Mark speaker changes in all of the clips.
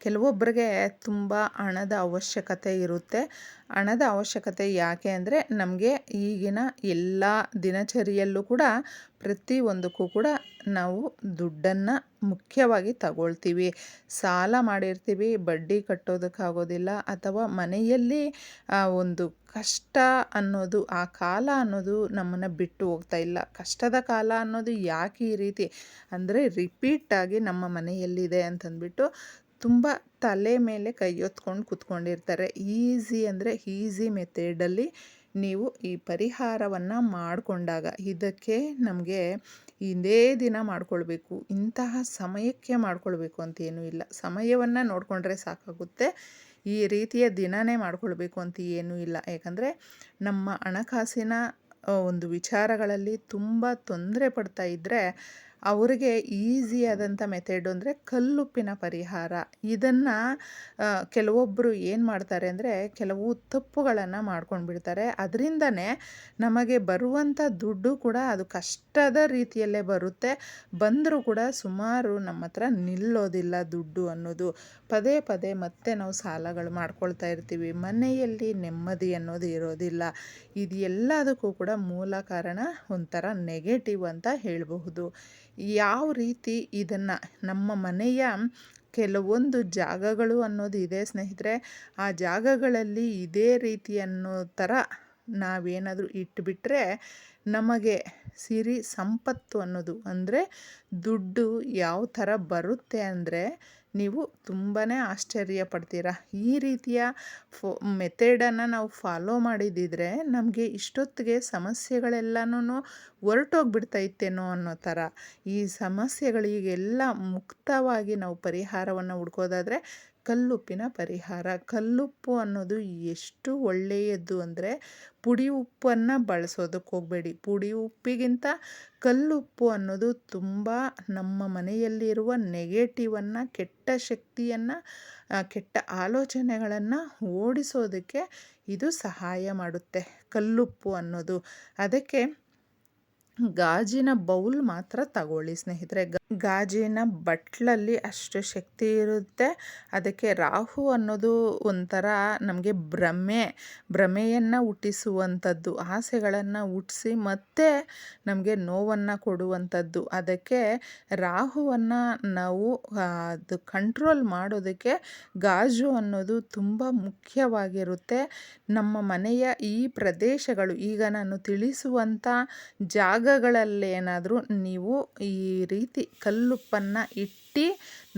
Speaker 1: ಕೆಲವೊಬ್ಬರಿಗೆ ತುಂಬ ಹಣದ ಅವಶ್ಯಕತೆ ಇರುತ್ತೆ. ಹಣದ ಅವಶ್ಯಕತೆ ಯಾಕೆ ಅಂದರೆ ನಮಗೆ ಈಗಿನ ಎಲ್ಲ ದಿನಚರಿಯಲ್ಲೂ ಕೂಡ ಪ್ರತಿಯೊಂದಕ್ಕೂ ಕೂಡ ನಾವು ದುಡ್ಡನ್ನು ಮುಖ್ಯವಾಗಿ ತಗೊಳ್ತೀವಿ. ಸಾಲ ಮಾಡಿರ್ತೀವಿ, ಬಡ್ಡಿ ಕಟ್ಟೋದಕ್ಕಾಗೋದಿಲ್ಲ ಅಥವಾ ಮನೆಯಲ್ಲಿ ಒಂದು ಕಷ್ಟ ಅನ್ನೋದು, ಆ ಕಾಲ ಅನ್ನೋದು ನಮ್ಮನ್ನು ಬಿಟ್ಟು ಹೋಗ್ತಾ ಇಲ್ಲ. ಕಷ್ಟದ ಕಾಲ ಅನ್ನೋದು ಯಾಕೆ ಈ ರೀತಿ? ಅಂದರೆ ರಿಪೀಟಾಗಿ ನಮ್ಮ ಮನೆಯಲ್ಲಿದೆ ಅಂತಂದ್ಬಿಟ್ಟು ತುಂಬ ತಲೆ ಮೇಲೆ ಕೈ ಹೊತ್ಕೊಂಡು ಕೂತ್ಕೊಂಡಿರ್ತಾರೆ. ಈಸಿ ಅಂದರೆ ಈಸಿ ಮೆಥಡಲ್ಲಿ ನೀವು ಈ ಪರಿಹಾರವನ್ನು ಮಾಡಿಕೊಂಡಾಗ ಇದಕ್ಕೆ ನಮಗೆ ಇದೇ ದಿನ ಮಾಡಿಕೊಳ್ಬೇಕು, ಇಂತಹ ಸಮಯಕ್ಕೆ ಮಾಡಿಕೊಳ್ಬೇಕು ಅಂತ ಏನೂ ಇಲ್ಲ. ಸಮಯವನ್ನು ನೋಡಿಕೊಂಡ್ರೆ ಸಾಕಾಗುತ್ತೆ. ಈ ರೀತಿಯ ದಿನನೇ ಮಾಡಿಕೊಳ್ಬೇಕು ಅಂತ ಏನೂ ಇಲ್ಲ. ಯಾಕಂದರೆ ನಮ್ಮ ಹಣಕಾಸಿನ ಒಂದು ವಿಚಾರಗಳಲ್ಲಿ ತುಂಬ ತೊಂದರೆ ಪಡ್ತಾ ಇದ್ದರೆ ಅವ್ರಿಗೆ ಆದಂಥ ಮೆಥಡ್ ಅಂದರೆ ಕಲ್ಲುಪ್ಪಿನ ಪರಿಹಾರ. ಇದನ್ನು ಕೆಲವೊಬ್ಬರು ಏನು ಮಾಡ್ತಾರೆ ಅಂದರೆ ಕೆಲವು ತಪ್ಪುಗಳನ್ನು ಮಾಡ್ಕೊಂಡು ಬಿಡ್ತಾರೆ ಅದರಿಂದನೇ ನಮಗೆ ಬರುವಂಥ ದುಡ್ಡು ಕೂಡ ಅದು ಕಷ್ಟದ ರೀತಿಯಲ್ಲೇ ಬರುತ್ತೆ. ಬಂದರೂ ಕೂಡ ಸುಮಾರು ನಮ್ಮ ಹತ್ರ ನಿಲ್ಲೋದಿಲ್ಲ ದುಡ್ಡು ಅನ್ನೋದು. ಪದೇ ಪದೇ ಮತ್ತೆ ನಾವು ಸಾಲಗಳು ಮಾಡ್ಕೊಳ್ತಾ ಇರ್ತೀವಿ. ಮನೆಯಲ್ಲಿ ನೆಮ್ಮದಿ ಅನ್ನೋದು ಇರೋದಿಲ್ಲ. ಇದು ಎಲ್ಲದಕ್ಕೂ ಕೂಡ ಮೂಲ ಕಾರಣ ಒಂಥರ ನೆಗೆಟಿವ್ ಅಂತ ಹೇಳಬಹುದು. ಯಾವ ರೀತಿ ಇದನ್ನು ನಮ್ಮ ಮನೆಯ ಕೆಲವೊಂದು ಜಾಗಗಳು ಅನ್ನೋದು ಇದೆ ಸ್ನೇಹಿತರೆ. ಆ ಜಾಗಗಳಲ್ಲಿ ಇದೇ ರೀತಿ ಅನ್ನೋ ಥರ ನಾವೇನಾದರೂ ಇಟ್ಬಿಟ್ರೆ ನಮಗೆ ಸಿರಿ ಸಂಪತ್ತು ಅನ್ನೋದು ಅಂದರೆ ದುಡ್ಡು ಯಾವ ಥರ ಬರುತ್ತೆ ಅಂದರೆ ನೀವು ತುಂಬಾ ಆಶ್ಚರ್ಯ ಪಡ್ತೀರಾ? ಈ ರೀತಿಯ ಫೋ, ಮೆಥಡನ್ನು ನಾವು ಫಾಲೋ ಮಾಡಿದ್ದಿದ್ರೆ ನಮಗೆ ಇಷ್ಟೊತ್ತಿಗೆ ಸಮಸ್ಯೆಗಳೆಲ್ಲನೂ ಹೊರಟೋಗ್ಬಿಡ್ತೈತೇನೋ ಅನ್ನೋ ಥರ. ಈ ಸಮಸ್ಯೆಗಳಿಗೆಲ್ಲ ಮುಕ್ತವಾಗಿ ನಾವು ಪರಿಹಾರವನ್ನು ಹುಡ್ಕೋದಾದರೆ ಕಲ್ಲುಪ್ಪಿನ ಪರಿಹಾರ. ಕಲ್ಲುಪ್ಪು ಅನ್ನೋದು ಎಷ್ಟು ಒಳ್ಳೆಯದು ಅಂದರೆ ಪುಡಿ ಉಪ್ಪನ್ನು ಬಳಸೋದಕ್ಕೆ ಹೋಗಬೇಡಿ. ಪುಡಿ ಉಪ್ಪಿಗಿಂತ ಕಲ್ಲುಪ್ಪು ಅನ್ನೋದು ತುಂಬ ನಮ್ಮ ಮನೆಯಲ್ಲಿರುವ ನೆಗೆಟಿವನ್ನು ಕೆಟ್ಟ ಶಕ್ತಿಯನ್ನು ಕೆಟ್ಟ ಆಲೋಚನೆಗಳನ್ನು ಓಡಿಸೋದಕ್ಕೆ ಇದು ಸಹಾಯ ಮಾಡುತ್ತೆ ಕಲ್ಲುಪ್ಪು ಅನ್ನೋದು. ಅದಕ್ಕೆ ಗಾಜಿನ ಬೌಲ್ ಮಾತ್ರ ತಗೊಳ್ಳಿ ಸ್ನೇಹಿತರೆ. ಗಾಜಿನ ಬಟ್ಲಲ್ಲಿ ಅಷ್ಟು ಶಕ್ತಿ ಇರುತ್ತೆ. ಅದಕ್ಕೆ ರಾಹು ಅನ್ನೋದು ಒಂಥರ ನಮಗೆ ಭ್ರಮೆ, ಭ್ರಮೆಯನ್ನು ಹುಟ್ಟಿಸುವಂಥದ್ದು, ಆಸೆಗಳನ್ನು ಹುಟ್ಟಿಸಿ ಮತ್ತೆ ನಮಗೆ ನೋವನ್ನು ಕೊಡುವಂಥದ್ದು. ಅದಕ್ಕೆ ರಾಹುವನ್ನು ನಾವು ಅದು ಕಂಟ್ರೋಲ್ ಮಾಡೋದಕ್ಕೆ ಗಾಜು ಅನ್ನೋದು ತುಂಬ ಮುಖ್ಯವಾಗಿರುತ್ತೆ. ನಮ್ಮ ಮನೆಯ ಈ ಪ್ರದೇಶಗಳು, ಈಗ ನಾನು ತಿಳಿಸುವಂಥ ಜಾಗಗಳಲ್ಲೇನಾದರೂ ನೀವು ಈ ರೀತಿ ಕಲ್ಲುಪ್ಪನ್ನು ಇಟ್ಟು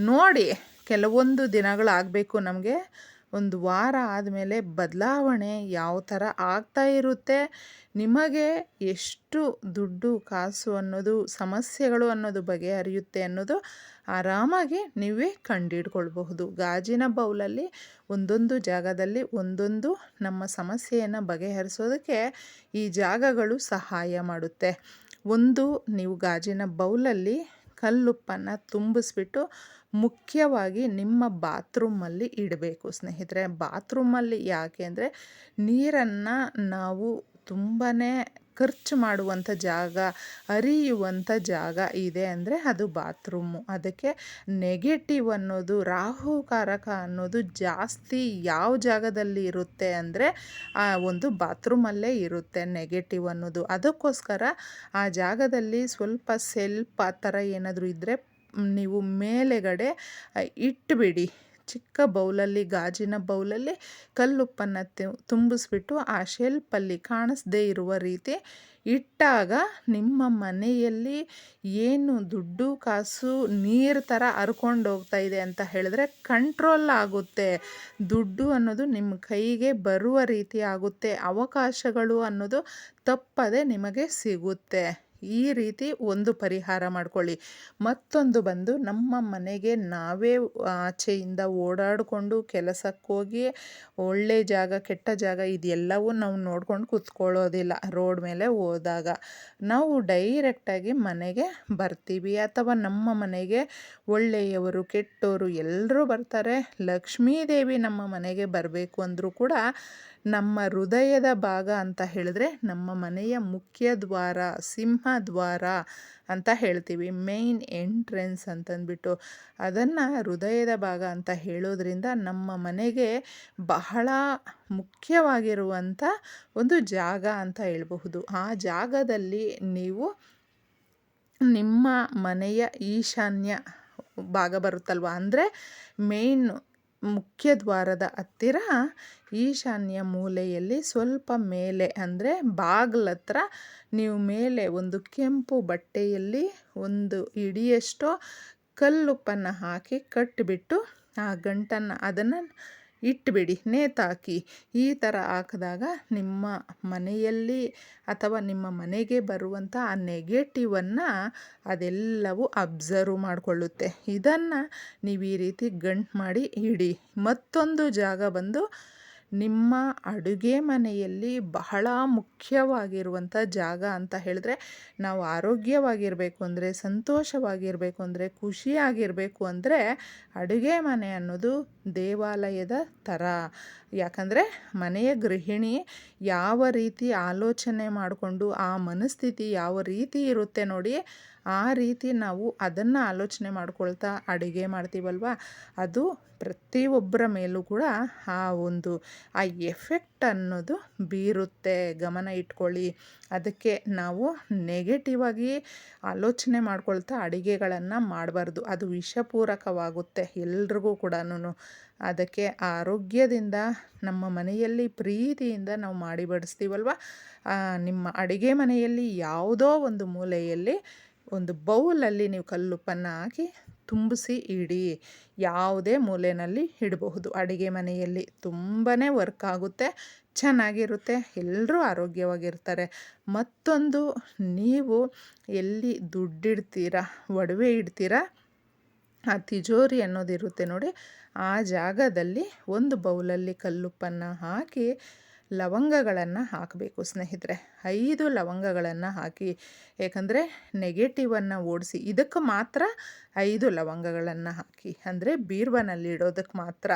Speaker 1: ನೋಡಿ ಕೆಲವೊಂದು ದಿನಗಳಾಗಬೇಕು ನಮಗೆ. ಒಂದು ವಾರ ಆದಮೇಲೆ ಬದಲಾವಣೆ ಯಾವ ಥರ ಆಗ್ತಾ ಇರುತ್ತೆ, ನಿಮಗೆ ಎಷ್ಟು ದುಡ್ಡು ಕಾಸು ಅನ್ನೋದು, ಸಮಸ್ಯೆಗಳು ಅನ್ನೋದು ಬಗೆಹರಿಯುತ್ತೆ ಅನ್ನೋದು ಆರಾಮಾಗಿ ನೀವೇ ಕಂಡಿಡ್ಕೊಳ್ಬಹುದು ಗಾಜಿನ ಬೌಲಲ್ಲಿ ಒಂದೊಂದು ಜಾಗದಲ್ಲಿ ಒಂದೊಂದು ನಮ್ಮ ಸಮಸ್ಯೆಯನ್ನು ಬಗೆಹರಿಸೋದಕ್ಕೆ ಈ ಜಾಗಗಳು ಸಹಾಯ ಮಾಡುತ್ತೆ. ಒಂದು, ನೀವು ಗಾಜಿನ ಬೌಲಲ್ಲಿ ಕಲ್ಲುಪ್ಪನ್ನು ತುಂಬಿಸ್ಬಿಟ್ಟು ಮುಖ್ಯವಾಗಿ ನಿಮ್ಮ ಬಾತ್ರೂಮಲ್ಲಿ ಇಡಬೇಕು. ಸ್ನೇಹಿತರೆ ಬಾತ್ರೂಮಲ್ಲಿ ಯಾಕೆ ಅಂದರೆ ನೀರನ್ನು ನಾವು ತುಂಬಾ ಖರ್ಚು ಮಾಡುವಂಥ ಜಾಗ, ಅರಿಯುವಂಥ ಜಾಗ ಇದೆ ಅಂದರೆ ಅದು ಬಾತ್ರೂಮು. ಅದಕ್ಕೆ ನೆಗೆಟಿವ್ ಅನ್ನೋದು, ರಾಹುಕಾರಕ ಅನ್ನೋದು ಜಾಸ್ತಿ ಯಾವ ಜಾಗದಲ್ಲಿ ಇರುತ್ತೆ ಅಂದರೆ ಆ ಒಂದು ಬಾತ್ರೂಮಲ್ಲೇ ಇರುತ್ತೆ ನೆಗೆಟಿವ್ ಅನ್ನೋದು. ಅದಕ್ಕೋಸ್ಕರ ಆ ಜಾಗದಲ್ಲಿ ಸ್ವಲ್ಪ ಸೆಲ್ಪ್ ಆ ಥರ ಏನಾದರೂ ಇದ್ದರೆ ನೀವು ಮೇಲೆಗಡೆ ಇಟ್ಟುಬಿಡಿ ಚಿಕ್ಕ ಬೌಲಲ್ಲಿ, ಗಾಜಿನ ಬೌಲಲ್ಲಿ ಕಲ್ಲುಪ್ಪನ್ನು ತುಂಬಿಸ್ಬಿಟ್ಟು ಆ ಶೆಲ್ಪಲ್ಲಿ ಕಾಣಿಸ್ದೇ ಇರುವ ರೀತಿ ಇಟ್ಟಾಗ ನಿಮ್ಮ ಮನೆಯಲ್ಲಿ ಏನು ದುಡ್ಡು, ಕಾಸು, ನೀರು ಥರ ಹರ್ಕೊಂಡು ಹೋಗ್ತಾ ಇದೆ ಅಂತ ಹೇಳಿದ್ರೆ ಕಂಟ್ರೋಲ್ ಆಗುತ್ತೆ. ದುಡ್ಡು ಅನ್ನೋದು ನಿಮ್ಮ ಕೈಗೆ ಬರುವ ರೀತಿ ಆಗುತ್ತೆ. ಅವಕಾಶಗಳು ಅನ್ನೋದು ತಪ್ಪದೆ ನಿಮಗೆ ಸಿಗುತ್ತೆ. ಈ ರೀತಿ ಒಂದು ಪರಿಹಾರ ಮಾಡ್ಕೊಳ್ಳಿ. ಮತ್ತೊಂದು ಬಂದು ನಮ್ಮ ಮನೆಗೆ ನಾವೇ ಆಚೆಯಿಂದ ಓಡಾಡಿಕೊಂಡು ಕೆಲಸಕ್ಕೋಗಿ ಒಳ್ಳೆ ಜಾಗ, ಕೆಟ್ಟ ಜಾಗ ಇದೆಲ್ಲವೂ ನಾವು ನೋಡ್ಕೊಂಡು ಕೂತ್ಕೊಳ್ಳೋದಿಲ್ಲ. ರೋಡ್ ಮೇಲೆ ಹೋದಾಗ ನಾವು ಡೈರೆಕ್ಟಾಗಿ ಮನೆಗೆ ಬರ್ತೀವಿ ಅಥವಾ ನಮ್ಮ ಮನೆಗೆ ಒಳ್ಳೆಯವರು, ಕೆಟ್ಟವರು ಎಲ್ಲರೂ ಬರ್ತಾರೆ. ಲಕ್ಷ್ಮೀದೇವಿ ನಮ್ಮ ಮನೆಗೆ ಬರಬೇಕು ಅಂದರೂ ಕೂಡ ನಮ್ಮ ಹೃದಯದ ಭಾಗ ಅಂತ ಹೇಳಿದ್ರೆ ನಮ್ಮ ಮನೆಯ ಮುಖ್ಯ ದ್ವಾರ ಸಿಂಹದ್ವಾರ ಅಂತ ಹೇಳ್ತೀವಿ. ಮೇಯ್ನ್ ಎಂಟ್ರೆನ್ಸ್ ಅಂತಂದ್ಬಿಟ್ಟು. ಅದನ್ನು ಹೃದಯದ ಭಾಗ ಅಂತ ಹೇಳೋದ್ರಿಂದ ನಮ್ಮ ಮನೆಗೆ ಬಹಳ ಮುಖ್ಯವಾಗಿರುವಂಥ ಒಂದು ಜಾಗ ಅಂತ ಹೇಳಬಹುದು. ಆ ಜಾಗದಲ್ಲಿ ನೀವು ನಿಮ್ಮ ಮನೆಯ ಈಶಾನ್ಯ ಭಾಗ ಬರುತ್ತಲ್ವ? ಅಂದರೆ ಮೇಯ್ನ್ ಮುಖ್ಯ ದ್ವಾರದ ಹತ್ತಿರ ಈಶಾನ್ಯ ಮೂಲೆಯಲ್ಲಿ ಸ್ವಲ್ಪ ಮೇಲೆ ಅಂದರೆ ಬಾಗ್ಲ ಹತ್ರ ನೀವು ಮೇಲೆ ಒಂದು ಕೆಂಪು ಬಟ್ಟೆಯಲ್ಲಿ ಒಂದು ಇಡಿಯಷ್ಟೋ ಕಲ್ಲುಪ್ಪನ್ನು ಹಾಕಿ ಕಟ್ಟಿಬಿಟ್ಟು ಆ ಗಂಟನ್ನು ಅದನ್ನು ಇಟ್ಬಿಡಿ ನೇತಾಕಿ ಈ ಥರ ಹಾಕಿದಾಗ ನಿಮ್ಮ ಮನೆಯಲ್ಲಿ ಅಥವಾ ನಿಮ್ಮ ಮನೆಗೆ ಬರುವಂಥ ಆ ನೆಗೆಟಿವನ್ನು ಅದೆಲ್ಲವೂ ಅಬ್ಸರ್ವ್ ಮಾಡಿಕೊಳ್ಳುತ್ತೆ. ಇದನ್ನು ನೀವು ಈ ರೀತಿ ಗಂಟು ಮಾಡಿ ಇಡಿ ಮತ್ತೊಂದು ಜಾಗ ಬಂದು ನಿಮ್ಮ ಅಡುಗೆ ಮನೆಯಲ್ಲಿ ಬಹಳ ಮುಖ್ಯವಾಗಿರುವಂಥ ಜಾಗ ಅಂತ ಹೇಳಿದ್ರೆ, ನಾವು ಆರೋಗ್ಯವಾಗಿರಬೇಕು ಅಂದರೆ, ಸಂತೋಷವಾಗಿರಬೇಕು ಅಂದರೆ, ಖುಷಿಯಾಗಿರಬೇಕು ಅಂದರೆ ಅಡುಗೆ ಮನೆ ಅನ್ನೋದು ದೇವಾಲಯದ ಥರ. ಯಾಕಂದರೆ ಮನೆಯ ಗೃಹಿಣಿ ಯಾವ ರೀತಿ ಆಲೋಚನೆ ಮಾಡಿಕೊಂಡು ಆ ಮನಸ್ಥಿತಿ ಯಾವ ರೀತಿ ಇರುತ್ತೆ ನೋಡಿ ಆ ರೀತಿ ನಾವು ಅದನ್ನು ಆಲೋಚನೆ ಮಾಡ್ಕೊಳ್ತಾ ಅಡುಗೆ ಮಾಡ್ತೀವಲ್ವ? ಅದು ಪ್ರತಿಯೊಬ್ಬರ ಮೇಲೂ ಕೂಡ ಆ ಒಂದು, ಆ ಎಫೆಕ್ಟ್ ಅನ್ನೋದು ಬೀರುತ್ತೆ. ಗಮನ ಇಟ್ಕೊಳ್ಳಿ. ಅದಕ್ಕೆ ನಾವು ನೆಗೆಟಿವ್ ಆಗಿ ಆಲೋಚನೆ ಮಾಡ್ಕೊಳ್ತಾ ಅಡುಗೆಗಳನ್ನು ಮಾಡಬಾರ್ದು. ಅದು ವಿಷಪೂರಕವಾಗುತ್ತೆ ಎಲ್ರಿಗೂ ಕೂಡ ಅದಕ್ಕೆ ಆರೋಗ್ಯದಿಂದ ನಮ್ಮ ಮನೆಯಲ್ಲಿ ಪ್ರೀತಿಯಿಂದ ನಾವು ಮಾಡಿ ಬಡಿಸ್ತೀವಲ್ವ ನಿಮ್ಮ ಅಡುಗೆ ಮನೆಯಲ್ಲಿ ಯಾವುದೋ ಒಂದು ಮೂಲೆಯಲ್ಲಿ ಒಂದು ಬೌಲಲ್ಲಿ ನೀವು ಕಲ್ಲುಪ್ಪನ್ನು ಹಾಕಿ ತುಂಬಿಸಿ ಇಡಿ ಯಾವುದೇ ಮೂಲೆಯಲ್ಲಿ ಇಡಬಹುದು. ಅಡುಗೆ ಮನೆಯಲ್ಲಿ ತುಂಬಾ ವರ್ಕ್ ಆಗುತ್ತೆ, ಚೆನ್ನಾಗಿರುತ್ತೆ ಎಲ್ಲರೂ ಆರೋಗ್ಯವಾಗಿರ್ತಾರೆ. ಮತ್ತೊಂದು, ನೀವು ಎಲ್ಲಿ ದುಡ್ಡಿಡ್ತೀರ, ಒಡವೆ ಇಡ್ತೀರಾ, ಆ ತಿಜೋರಿ ಅನ್ನೋದಿರುತ್ತೆ ನೋಡಿ, ಆ ಜಾಗದಲ್ಲಿ ಒಂದು ಬೌಲಲ್ಲಿ ಕಲ್ಲುಪ್ಪನ್ನು ಹಾಕಿ ಲವಂಗಗಳನ್ನು ಹಾಕಬೇಕು ಸ್ನೇಹಿತರೆ. ಐದು ಲವಂಗಗಳನ್ನು ಹಾಕಿ, ಏಕೆಂದರೆ ನೆಗೆಟಿವನ್ನು ಓಡಿಸಿ, ಇದಕ್ಕೆ ಮಾತ್ರ ಐದು ಲವಂಗಗಳನ್ನು ಹಾಕಿ, ಅಂದರೆ ಬೀರ್ವನಲ್ಲಿ ಇಡೋದಕ್ಕೆ ಮಾತ್ರ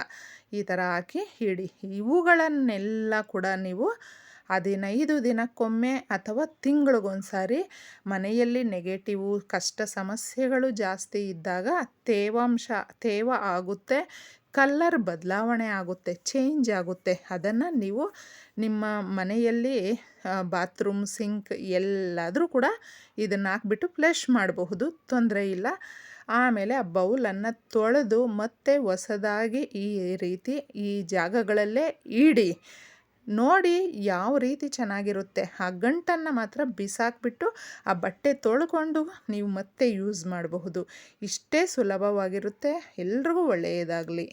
Speaker 1: ಈ ಥರ ಹಾಕಿ, ಇಡಿ. ಇವುಗಳನ್ನೆಲ್ಲ ಕೂಡ ನೀವು ಹದಿನೈದು ದಿನಕ್ಕೊಮ್ಮೆ ಅಥವಾ ತಿಂಗಳಿಗೊಂದ್ಸಾರಿ ಮನೆಯಲ್ಲಿ ನೆಗೆಟಿವು ಕಷ್ಟ ಸಮಸ್ಯೆಗಳು ಜಾಸ್ತಿ ಇದ್ದಾಗ ತೇವಾಂಶ, ತೇವ ಆಗುತ್ತೆ ಕಲ್ಲರ್ ಬದಲಾವಣೆ ಆಗುತ್ತೆ ಚೇಂಜ್ ಆಗುತ್ತೆ. ಅದನ್ನು ನೀವು ನಿಮ್ಮ ಮನೆಯಲ್ಲಿ ಬಾತ್ರೂಮ್ ಸಿಂಕ್ ಎಲ್ಲಾದರೂ ಕೂಡ ಇದನ್ನು ಹಾಕ್ಬಿಟ್ಟು ಫ್ಲಶ್ ಮಾಡಬಹುದು, ತೊಂದರೆ ಇಲ್ಲ. ಆಮೇಲೆ ಆ ಬೌಲನ್ನು ತೊಳೆದು ಮತ್ತೆ ಹೊಸದಾಗಿ ಈ ರೀತಿ ಈ ಜಾಗಗಳಲ್ಲೇ ಇಡಿ. ನೋಡಿ ಯಾವ ರೀತಿ ಚೆನ್ನಾಗಿರುತ್ತೆ. ಆ ಗಂಟನ್ನು ಮಾತ್ರ ಬಿಸಾಕ್ಬಿಟ್ಟು ಆ ಬಟ್ಟೆ ತೊಳ್ಕೊಂಡು ನೀವು ಮತ್ತೆ ಯೂಸ್ ಮಾಡಬಹುದು. ಇಷ್ಟೇ ಸುಲಭವಾಗಿರುತ್ತೆ. ಎಲ್ರಿಗೂ ಒಳ್ಳೆಯದಾಗಲಿ.